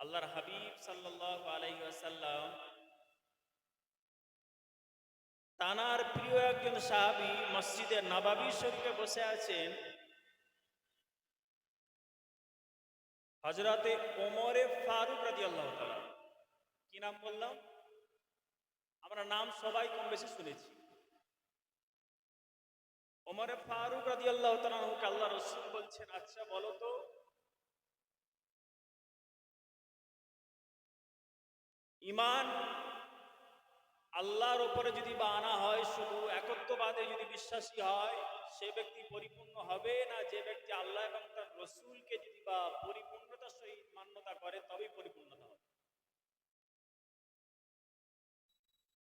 আল্লাহর হাবিব সাল্লাল্লাহু আলাইহি ওয়াসাল্লাম তানার প্রিয় একজন সাহাবী মসজিদে নবাবী শরীফে বসে আছেন। হজরতে ওমরে ফারুক রাদিয়াল্লাহু তাআলা। কি নাম বললাম? আমরা নাম সবাই কম বেশি শুনেছি। ওমরে ফারুক রাদিয়াল্লাহু তাআলা আল্লাহ রসুল বলছেন আচ্ছা বলো তো ইমান আল্লাহর ওপরে যদি বা আনা হয়, শুধু একত্ববাদে যদি বিশ্বাসী হয়, সে ব্যক্তি পরিপূর্ণ হবে না যে ব্যক্তি আল্লাহ এবং তার রসুলকে যদি বা পরিপূর্ণতার সহিত মান্যতা করে, তবেই পরিপূর্ণতা হবে।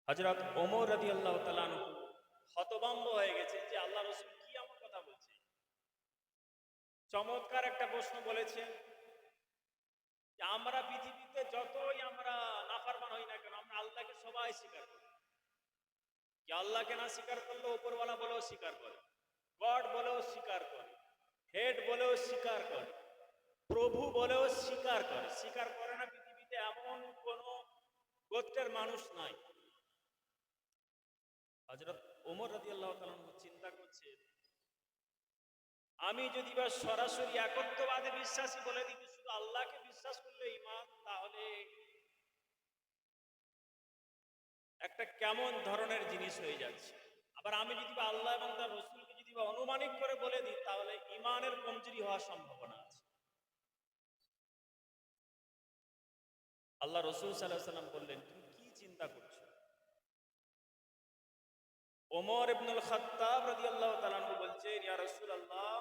হজরত ওমর রাদি আল্লাহ তালানহু হতভম্ব হয়ে গেছে যে আল্লাহ রসুল কি আমার কথা বলছে চমৎকার একটা প্রশ্ন বলেছেন আমরা পৃথিবীতে যতই আমরা নাফারমান হই না কেন, আমরা আল্লাহকে সবাই স্বীকার করি। কি আল্লাহকে না স্বীকার করলেও উপরওয়ালা বলেও স্বীকার করে, গড বলেও স্বীকার করে, হেড বলেও স্বীকার করে, প্রভু বলেও স্বীকার করে। স্বীকার করে না পৃথিবীতে এমন কোন গোত্রের মানুষ নাই। হজরত ওমর রাজি আল্লাহ চিন্তা করছে আমি যদি বা সরাসরি একত্ববাদে বিশ্বাসী বলে দিই, শুধু আল্লাহকে বিশ্বাস করলে ইমান তাহলে একটা কেমন ধরনের জিনিস হয়ে যাচ্ছে। আবার আমি যদি বা আল্লাহ এবং তার রসুলকে যদি বা অনুমানিক করে বলে দিই, তাহলে ইমানের কমজোরি হওয়ার সম্ভাবনা আছে। আল্লাহ রসুল সাল্লাহ সাল্লাম বললেন তুমি কি চিন্তা করছ ওমর ইবনুল খাত্তাব রাদিয়াল্লাহু তাআলা আনহু বলছে, ইয়া রাসূলুল্লাহ,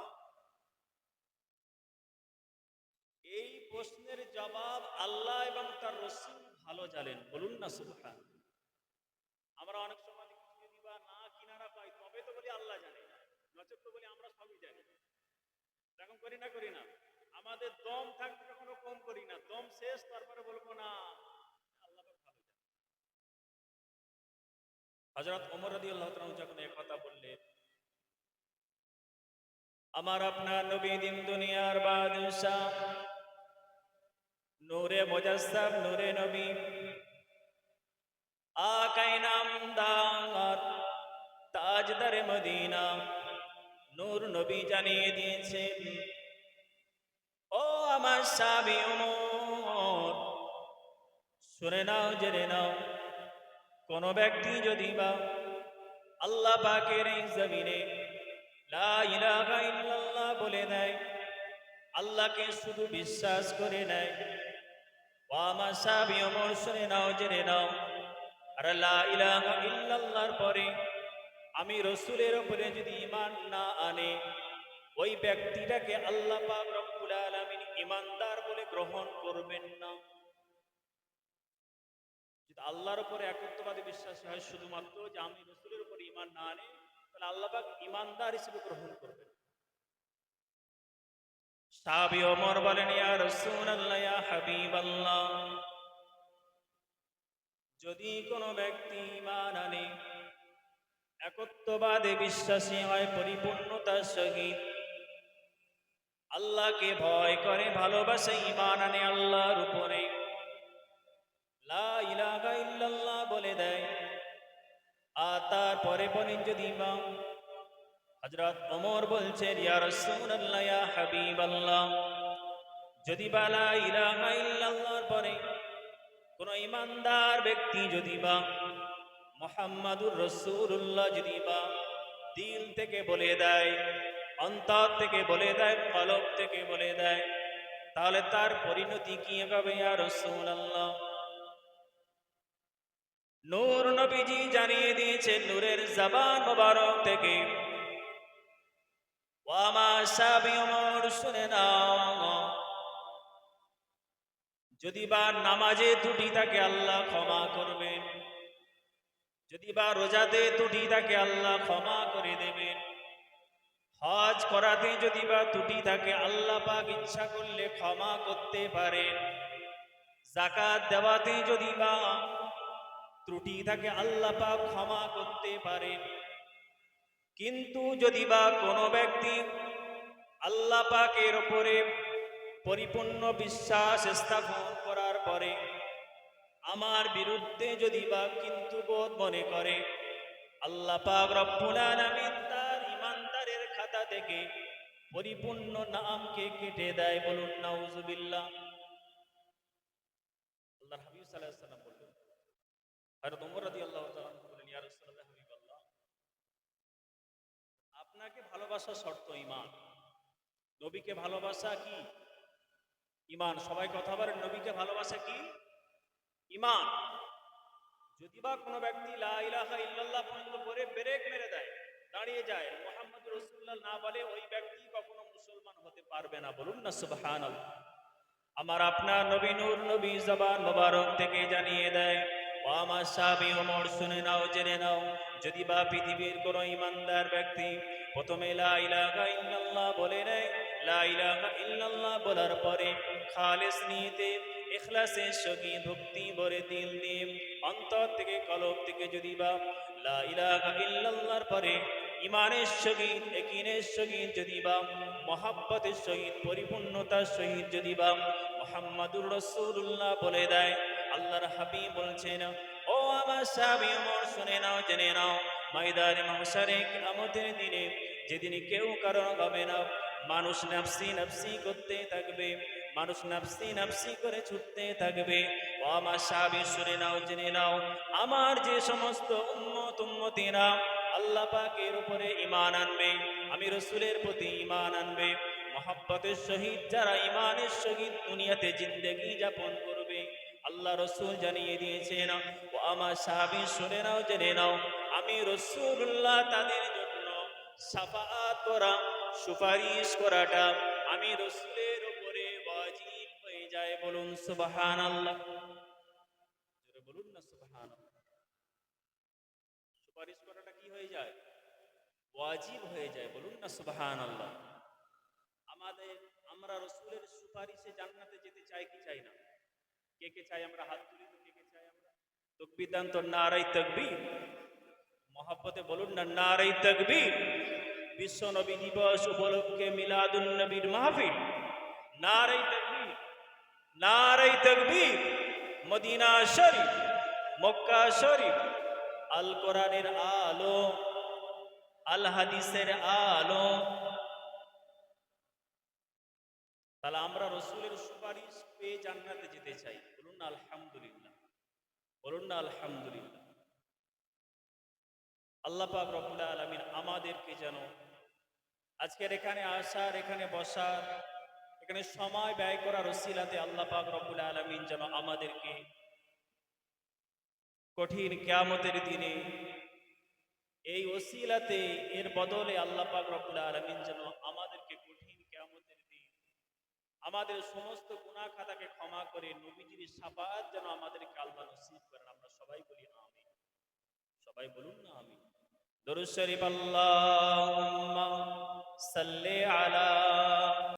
এই প্রশ্নের জবাব আল্লাহ এবং তার রসুল ভালো জানেন। বলুন না, সুবহান। আমরা অনেক সময় যদি বা না কিনারা পাই, তবে তো বলি আল্লাহ জানে নচেত তো বলি আমরা সবই জানি। এরকম করি না করি না। আমাদের দম থাকতে কখনো কম করি না। দম শেষ, তারপরে বলব না। হজরত ওমর রাদি আল্লাহ যখন কথা বললেন, আমার আপনার নবী দিন দুনিয়ার বাদশাহ, নূরে মুজাসসাম, নূরে নবী, আকাই নামদার, তাজদারে মদিনা, নূর নবী জানিয়ে দিয়েছেন, ও আমার সাবি ওমর, শুনে নাও, জেনে নাও কোন ব্যক্তি যদি বা আল্লাহ পাকের এই জমিনে ইল্লাল্লাহ বলে দেয়, আল্লাহকে শুধু বিশ্বাস করে নেয় ও আমার সাবি ওমর শুনে নাও, জেনে নাও, আর ইলাহা ইল্লাল্লাহর পরে আমি রসুলের উপরে যদি ইমান না আনে, ওই ব্যক্তিটাকে আল্লাহ পাক রব্বুল আলামিন ইমানদার বলে গ্রহণ করবেন না। আল্লাহর উপরে একত্ববাদী বিশ্বাস হয় শুধুমাত্র যে আমি রসুলের উপরে ইমান না আনে, তাহলে আল্লাহ পাক ইমানদার হিসেবে গ্রহণ করবেন। সাবি ওমর বলেন, ইয়া ইয়া হাবিবাল্লাহ, যদি কোনো ব্যক্তি ইমান আনে, একত্ববাদে বিশ্বাসী হয়, পরিপূর্ণতার সহিত, আল্লাহকে ভয় করে, ভালোবাসে ইমান আনে আল্লাহর উপরে। লা ইলাহা বলে দেয়। আর তারপরে বলেন যদি ইমাম, হযরত ওমর বলছেন, ইয়া রাসূলুল্লাহ, ইয়া হাবিবাল্লাহ। যদি বা লা ইলাহা ইল্লাল্লাহর পরে কোন ইমানদার ব্যক্তি যদি বা মোহাম্মদুর রসুল্লাহ যদি বা দিল থেকে বলে দেয়, অন্তর থেকে বলে দেয়, কলব থেকে বলে দেয়, তাহলে তার পরিণতি কি হবে? আর রসুল্লাহ নূর নবীজি জানিয়ে দিয়েছে নূরের জবান মোবারক থেকে। শুনে নাও। যদি বা নামাজে ত্রুটি তাকে আল্লাহ ক্ষমা করবেন যদি বা রোজাতে ত্রুটি তাকে আল্লাহ ক্ষমা করে দেবেন হজ করাতে যদি বা ত্রুটি থাকে, আল্লাহ পাক ইচ্ছা করলে ক্ষমা করতে পারেন জাকাত দেওয়াতে যদি বা ত্রুটি থাকে আল্লাহ পাক ক্ষমা করতে পারেন। কিন্তু যদি বা কোনো ব্যক্তি আল্লাহ পাকের ওপরে পরিপূর্ণ বিশ্বাস স্থাপন করার পরে আমার বিরুদ্ধে যদি বা কিন্তু বোধ মনে করে, আল্লাহ পাক রব্বুল তার ইমানদারের খাতা থেকে পরিপূর্ণ নামকে কেটে দেয় বলুন, নাউজুবিল্লাহ। আল্লাহ হাবিব সাল্লাল্লাহু আলাইহি সাল্লাম বললেন আপনাকে ভালোবাসা শর্ত ঈমান। নবীকে ভালোবাসা কি? ঈমান। সবাই কথা বলেন, নবীকে ভালোবাসা কি? ঈমান। যদি বা কোনো ব্যক্তি লা ইলাহা ইল্লাল্লাহ পর্যন্ত ব্রেক মেরে দেয়, দাঁড়িয়ে যায়, মোহাম্মদ রসুল্লাহ না বলে ওই ব্যক্তি কখনো মুসলমান হতে পারবে না। বলুন না, সুবহানাল্লাহ। আমার আপনার নবী নূর, নবী জবান মোবারক থেকে জানিয়ে দেয় ও আমার সাবি ওমর শুনে নাও, জেনে নাও। যদি বা পৃথিবীর কোনো ইমানদার ব্যক্তি প্রথমে লা ইলাহা ইল্লাল্লাহ বলে নেয়, লা ইলাহা ইল্লাল্লাহ বলার পরে খালেস নিয়েতে ইখলাসের সঙ্গে ভক্তি ভরে দিল দিয়ে অন্তর থেকে কলব থেকে যদি বা লা ইলাহা ইল্লাল্লাহর পরে ইমানের সহিত একিনের সহিত যদি বা মহাব্বতের সহিত পরিপূর্ণতার সহিত যদি বা মোহাম্মদুর রসুল্লাহ বলে দেয় আল্লাহর হাবিব বলছেন, ও আমার সাবি ওমর, শুনে নাও, জেনে নাও, ময়দানে মাহশারে কিয়ামতের দিনে যেদিন কেউ কারণ হবে না, মানুষ নাফসি নাফসি করতে থাকবে, মানুষ নাফসি নাফসি করে ছুটতে থাকবে। ও আমার সাবি শুনে নাও, জেনে নাও, আমার যে সমস্ত উম্মত, উম্মতিরা আল্লাহ পাকের উপরে ইমান আনবে, আমি রসুলের প্রতি ইমান আনবে। মহাব্বতের সহিত যারা ইমানের সহিত দুনিয়াতে জিন্দগি যাপন করবে আল্লাহ রসুল জানিয়ে দিয়েছেন, ও আমার সাহাবি, শুনে নাও, জেনে নাও, আমি রসুল্লাহ তাদের জন্য সাফাত করা, সুপারিশ করাটা আমি রসুলের উপরে ওয়াজিব হয়ে যায়। বলুন সুবাহান আল্লাহ বলুন না সুবাহান সুপারিশ করাটা কি হয়ে যায়? ওয়াজিব হয়ে যায়। বলুন না সুবাহান আল্লাহ আমাদের, আমরা রসুলের সুপারিশে জান্নাতে যেতে চাই কি চাই না? কে কে চাই আমরা? হাত তুলি তো কে কে চাই আমরা? তকবির দান তো নারাই তকবীর। মহাব্বতে বলুন না, নারাই তকবীর। বিশ্ব নবী দিবস উপলক্ষে মিলাদুন নবীর মাহফিল। নারাই তকবীর নারাই তকবীর। মদিনা শরীফ, মক্কা শরীফ। আল কোরআনের আলো, আল হাদিসের আলো। আমরা রসুলের সুপারিশ পেয়ে জান্নাতে যেতে চাই। বলুন না, আলহামদুলিল্লাহ। বলুন না, আলহামদুলিল্লাহ। আল্লাহ পাক রব্বুল আলামিন আমাদেরকে যেন আজকের এখানে আসার, এখানে বসার, এখানে সময় ব্যয় করার ওসিলাতে আল্লাহ পাক রব্বুল আলামিন যেন আমাদেরকে কঠিন কিয়ামতের দিনে এই ওসিলাতে এর বদলে আল্লাহ পাক রব্বুল আলামিন যেন আমাদেরকে কঠিন কিয়ামতের দিন আমাদের সমস্ত গুণা খাতাকে ক্ষমা করে নবীজির সাফাত যেন আমাদের কালবা নসিব করেন। আমরা সবাই বলি আমি সবাই বলুন না আমি দরুদ শরীফ আল্লাহ সাল্লি আলা